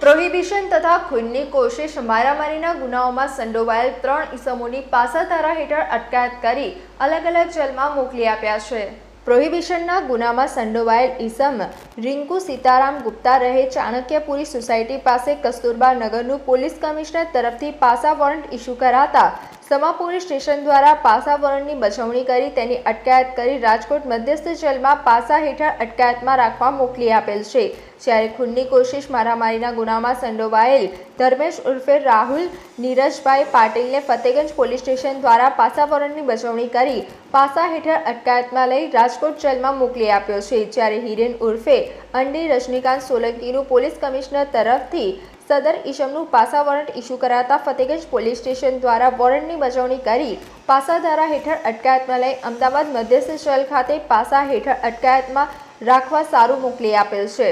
Prohibition તથા ખૂનની કોશિશ મારામારીના ગુનાઓમાં સંડોવાયેલ ત્રણ ઇસમોની પાસાધારા હેઠળ અટકાયત કરી અલગ અલગ જેલમાં મોકલી આપ્યા છે. પ્રોહિબિશનના ગુનામાં સંડોવાયેલ ઈસમ રિંકુ સીતારામ ગુપ્તા રહે ચાણક્યપુરી સોસાયટી પાસે કસ્તુરબા નગરનું પોલીસ કમિશનર તરફથી પાસા વોરંટ ઇસ્યુ કરાતા સમા સ્ટેશન દ્વારા પાસા વોરંટની બજવણી કરી તેની અટકાયત કરી રાજકોટ મધ્યસ્થ જેલમાં પાસા હેઠળ અટકાયતમાં રાખવા મોકલી આપેલ છે. જ્યારે ખૂનની કોશિશ મારામારીના ગુનામાં સંડોવાયેલ ધર્મેશ ઉર્ફે રાહુલ નીરજભાઈ પાટીલને ફતેગંજ પોલીસ સ્ટેશન દ્વારા પાસા વોરંટની બજવણી કરી પાસા હેઠળ અટકાયતમાં લઈ રાજકોટ જેલમાં મોકલી આપ્યો છે. જ્યારે હિરેન ઉર્ફે અંડી રજનીકાંત સોલંકીનું પોલીસ કમિશનર તરફથી સદર ઈશમનું પાસા વોરંટ ઇસ્યુ કરાતા ફતેગંજ પોલીસ સ્ટેશન દ્વારા વોરંટની બજવણી કરી પાસાધારા હેઠળ અટકાયતમાં લઈ અમદાવાદ મધ્યસ્થ જેલ ખાતે પાસા હેઠળ અટકાયતમાં રાખવા સારું મોકલી આપેલ છે.